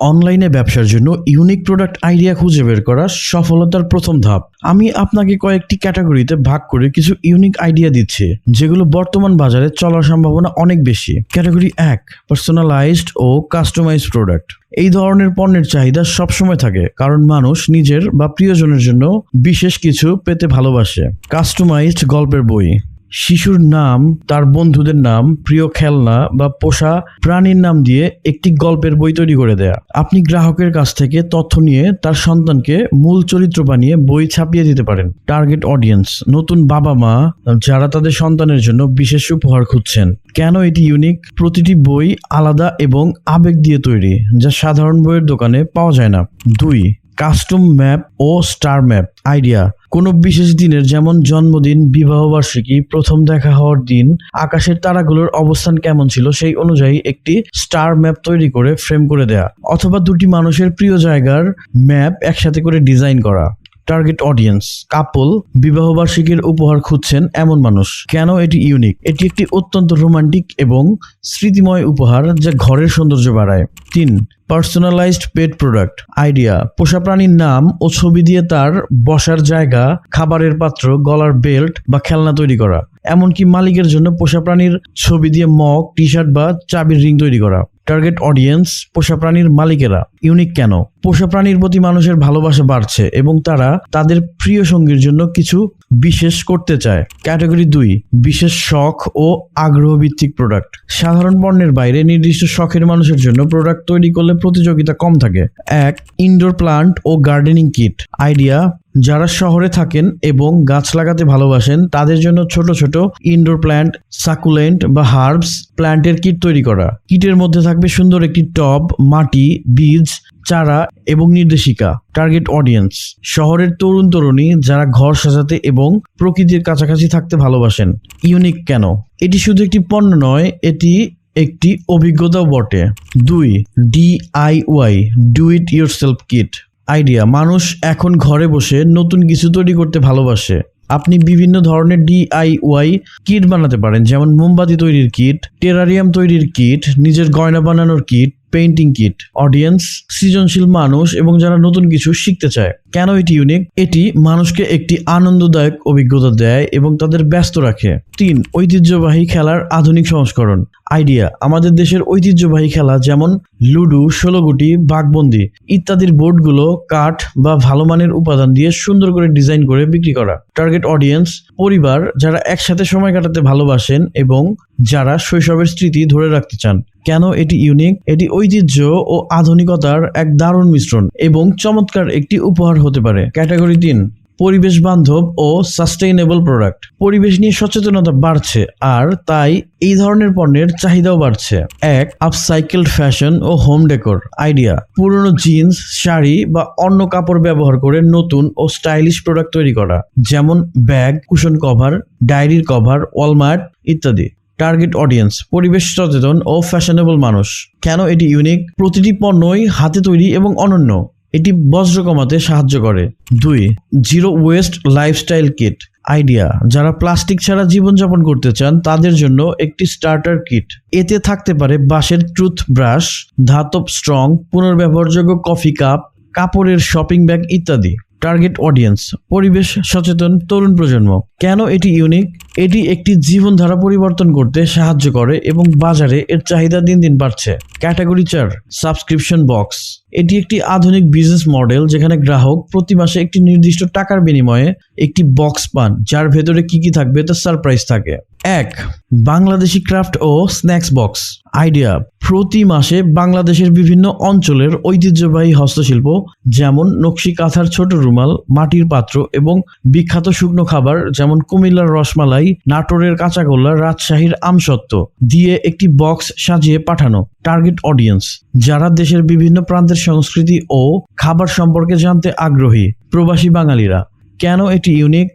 অনলাইনে ব্যবসার জন্য ইউনিক প্রোডাক্ট আইডিয়া খুঁজে বের করা সফলতার প্রথম ধাপ। আমি আপনাকে কয়েকটি ক্যাটাগরিতে ভাগ করে কিছু ইউনিক আইডিয়া দিচ্ছি, যেগুলো বর্তমান বাজারে চলার সম্ভাবনা অনেক বেশি। ক্যাটাগরি এক পার্সোনালাইজড ও কাস্টমাইজ প্রোডাক্ট এই ধরনের পণ্যের চাহিদা সবসময় থাকে, কারণ মানুষ নিজের বা প্রিয়জনের জন্য বিশেষ কিছু পেতে ভালোবাসে। কাস্টমাইজড গল্পের বই। শিশুর নাম, তার বন্ধুদের নাম, প্রিয় খেলনা বা পোষা প্রাণীর নাম দিয়ে একটি গল্পের বই তৈরি করে দেয়া। আপনি গ্রাহকের কাছ থেকে তথ্য নিয়ে তার সন্তানকে মূল চরিত্র বানিয়ে বই ছাপিয়ে দিতে পারেন। টার্গেট অডিয়েন্স নতুন বাবা মা যারা তাদের সন্তানের জন্য বিশেষ উপহার খুঁজছেন। কেন এটি ইউনিক প্রতিটি বই আলাদা এবং আবেগ দিয়ে তৈরি, যা সাধারণ বইয়ের দোকানে পাওয়া যায় না। দুই কাস্টম ম্যাপ ও স্টার ম্যাপ। আইডিয়া, কোনো বিশেষ দিনের যেমন জন্মদিন বিবাহবার্ষিকী প্রথম দেখা হওয়ার দিন, আকাশের তারাগুলোর অবস্থান কেমন ছিল সেই অনুযায়ী একটি স্টার ম্যাপ তৈরি করে ফ্রেম করে দেয়া, অথবা দুটি মানুষের প্রিয় জায়গার ম্যাপ একসাথে করে ডিজাইন করা। টার্গেট অডিয়েন্স কাপল বিবাহবার্ষিকীর উপহার খুঁজছেন এমন মানুষ। কেন এটি ইউনিক এটি একটি অত্যন্ত রোমান্টিক এবং স্মৃতিময় উপহার যা ঘরের সৌন্দর্য বাড়ায়। তিন পার্সোনালাইজড পেট প্রোডাক্ট আইডিয়া পোষা প্রাণীর নাম ও ছবি দিয়ে তার বসার জায়গা, খাবারের পাত্র, গলার বেল্ট বা খেলনা তৈরি করা। এমনকি মালিকের জন্য পোষা প্রাণীর ছবি দিয়ে মগ টি শার্ট বা চাবির রিং তৈরি করা। টার্গেট অডিয়েন্স পোষা প্রাণীর মালিকেরা। ইউনিক কেন? পোষা প্রাণীর প্রতি মানুষের ভালোবাসা বাড়ছে এবং তারা তাদের প্রিয় সঙ্গীর জন্য কিছু বিশেষ করতে চায়। ক্যাটাগরি দুই, বিশেষ শখ ও আগ্রহ ভিত্তিক প্রোডাক্ট। সাধারণ পণ্যের বাইরে নির্দিষ্ট শখের মানুষের জন্য প্রোডাক্ট তৈরি করলে প্রতিযোগিতা কম থাকে। এক ইনডোর প্লান্ট ও গার্ডেনিং কিট আইডিয়া, যারা শহরে থাকেন এবং গাছ লাগাতে ভালোবাসেন, তাদের জন্য ছোট ছোট ইনডোর প্ল্যান্ট সাকুলেন্ট বা হার্বস প্ল্যান্টের কিট তৈরি করা। কিটের মধ্যে থাকবে সুন্দর একটি টব, মাটি, বীজ, চারা এবং নির্দেশিকা টার্গেট অডিয়েন্স শহরের তরুণ তরুণী যারা ঘর সাজাতে এবং প্রকৃতির কাছাকাছি থাকতে ভালোবাসেন। ইউনিক কেন? এটি শুধু একটি পণ্য নয়, এটি একটি অভিজ্ঞতাও বটে। দুই DIY do it yourself kit idea মানুষ এখন ঘরে বসে নতুন কিছু তৈরি করতে ভালোবাসে। আপনি বিভিন্ন ধরনের ডিআইওয়াই কিট বানাতে পারেন, যেমন মোমবাতি তৈরির কিট টেরারিয়াম তৈরির কিট নিজের গয়না বানানোর কিট পেইন্টিং কিট অডিয়েন্স সৃজনশীল মানুষ এবং যারা নতুন কিছু শিখতে চায়। কেন এটি ইউনিক এটি মানুষকে একটি আনন্দদায়ক অভিজ্ঞতা দেয় এবং তাদের ব্যস্ত রাখে। তিন, ঐতিহ্যবাহী খেলার আধুনিক সংস্করণ। আইডিয়া, আমাদের দেশের ঐতিহ্যবাহী খেলা যেমন লুডু, ষোলোগুটি, বাঘবন্দি ইত্যাদির বোর্ডগুলো কাঠ বা ভালো মানের উপাদান দিয়ে সুন্দর করে ডিজাইন করে বিক্রি করা। টার্গেট অডিয়েন্স পরিবার যারা একসাথে সময় কাটাতে ভালোবাসেন এবং যারা শৈশবের স্মৃতি ধরে রাখতে চান। কেন এটি ইউনিক এটি ঐতিহ্য ও আধুনিকতার এক দারুণ মিশ্রণ এবং চমৎকার একটি উপহার হতে পারে। ক্যাটাগরি তিন, পরিবেশ বান্ধব ও সাস্টেইনেবল প্রোডাক্ট পরিবেশ নিয়ে সচেতনতা বাড়ছে আর তাই এই ধরনের পণ্যের চাহিদাও বাড়ছে। এক আপসাইকেলড ফ্যাশন ও হোম ডেকোর আইডিয়া পুরনো জিন্স শাড়ি বা অন্য কাপড় ব্যবহার করে নতুন ও স্টাইলিশ প্রোডাক্ট তৈরি করা। যেমন ব্যাগ কুশন কভার ডায়েরির কভার ওয়ালমার্ট ইত্যাদি। টার্গেট অডিয়েন্স পরিবেশ সচেতন ও ফ্যাশনেবল মানুষ। কেন এটি ইউনিক প্রতিটি পণ্যই হাতে তৈরি এবং অনন্য। এটি বজ্র কমাতে সাহায্য করে। দুই zero waste lifestyle kit idea যারা প্লাস্টিক ছাড়া জীবনযাপন করতে চান, তাদের জন্য একটি স্টার্টার কিট এতে থাকতে পারে বাঁশের টুথ ব্রাশ ধাতব স্ট্রং পুনর্ব্যবহারযোগ্য কফি কাপ কাপড়ের শপিং ব্যাগ ইত্যাদি। টার্গেট অডিয়েন্স পরিবেশ সচেতন তরুণ প্রজন্ম। কেন এটি ইউনিক এটি একটি জীবনধারা পরিবর্তন করতে সাহায্য করে এবং বাজারে এর চাহিদা দিন দিন বাড়ছে। ক্যাটাগরি চার সাবস্ক্রিপশন বক্স এটি একটি আধুনিক বিজনেস মডেল যেখানে গ্রাহক প্রতি মাসে একটি নির্দিষ্ট টাকার বিনিময়ে একটি বক্স পান, যার ভেতরে কি কি থাকবে তার সারপ্রাইজ থাকে। এক, বাংলাদেশি ক্রাফট ও স্ন্যাক্স বক্স। আইডিয়া, প্রতি মাসে বাংলাদেশের বিভিন্ন অঞ্চলের ঐতিহ্যবাহী হস্তশিল্প, যেমন নকশি কাঁথার ছোট রুমাল, মাটির পাত্র এবং বিখ্যাত শুকনো খাবার, যেমন কুমিল্লার রসমালাই, নাটোরের কাঁচাগোল্লা, রাজশাহীর আমসত্ত্ব, দিয়ে একটি বক্স সাজিয়ে পাঠানো টার্গেট অডিয়েন্স যারা দেশের বিভিন্ন প্রান্তের সংস্কৃতি ও খাবার সম্পর্কে জানতে আগ্রহী, প্রবাসী বাঙালিরা। কেন এটি ইউনিক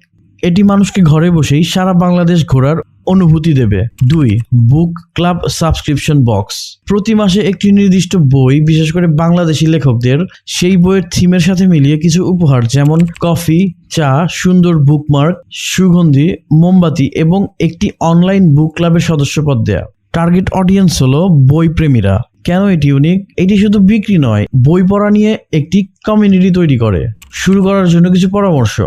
এটি মানুষকে ঘরে বসেই সারা বাংলাদেশ ঘোরার অনুভূতি দেবে। দুই বুক ক্লাব সাবস্ক্রিপশন বক্স প্রতি মাসে একটি নির্দিষ্ট বই, বিশেষ করে বাংলাদেশি লেখকদের, সেই বইয়ের থিমের সাথে মিলিয়ে কিছু উপহার, যেমন কফি, চা, সুন্দর বুকমার্ক সুগন্ধি, মোমবাতি এবং একটি অনলাইন বুক ক্লাবের সদস্যপদ দেয়া। টার্গেট অডিয়েন্স হলো বই প্রেমীরা। কেন এটি ইউনিক এটি শুধু বিক্রি নয়, বই পড়া নিয়ে একটি কমিউনিটি তৈরি করে। শুরু করার জন্য কিছু পরামর্শ।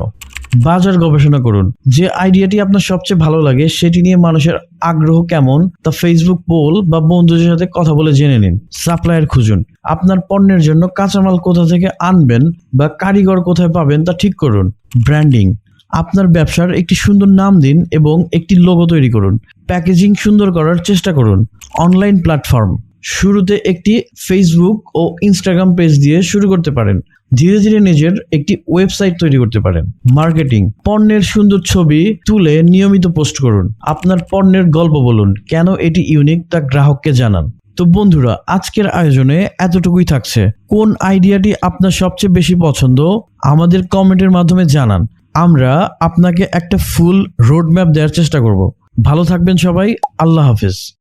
বাজার গবেষণা করুন। যে আইডিয়াটি আপনার সবচেয়ে ভালো লাগে, সেটি নিয়ে মানুষের আগ্রহ কেমন, তা ফেসবুক পোল বা বন্ধুদের সাথে কথা বলে জেনে নিন। সাপ্লায়ার খুঁজুন। আপনার পণ্যের জন্য কাঁচামাল কোথা থেকে আনবেন বা কারিগর কোথায় পাবেন তা ঠিক করুন। ব্র্যান্ডিং। আপনার ব্যবসার একটি সুন্দর নাম দিন এবং একটি লোগো তৈরি করুন। প্যাকেজিং সুন্দর করার চেষ্টা করুন। Online platform. শুরুতে একটি ফেসবুক ও ইনস্টাগ্রাম পেজ দিয়ে শুরু করতে পারেন। ধীরে ধীরে নিজের একটি ওয়েবসাইট তৈরি করতে পারেন। মার্কেটিং পণ্যের সুন্দর ছবি তুলে নিয়মিত পোস্ট করুন। আপনার পণ্যের গল্প বলুন, কেন এটি ইউনিক তা গ্রাহককে জানান। তো বন্ধুরা, আজকের আয়োজনে এতটুকুই থাকছে। কোন আইডিয়াটি আপনার সবচেয়ে বেশি পছন্দ, আমাদের কমেন্টের মাধ্যমে জানান। আমরা আপনাকে একটা ফুল রোড ম্যাপ দেওয়ার চেষ্টা করব। ভালো থাকবেন সবাই, আল্লাহ হাফিজ।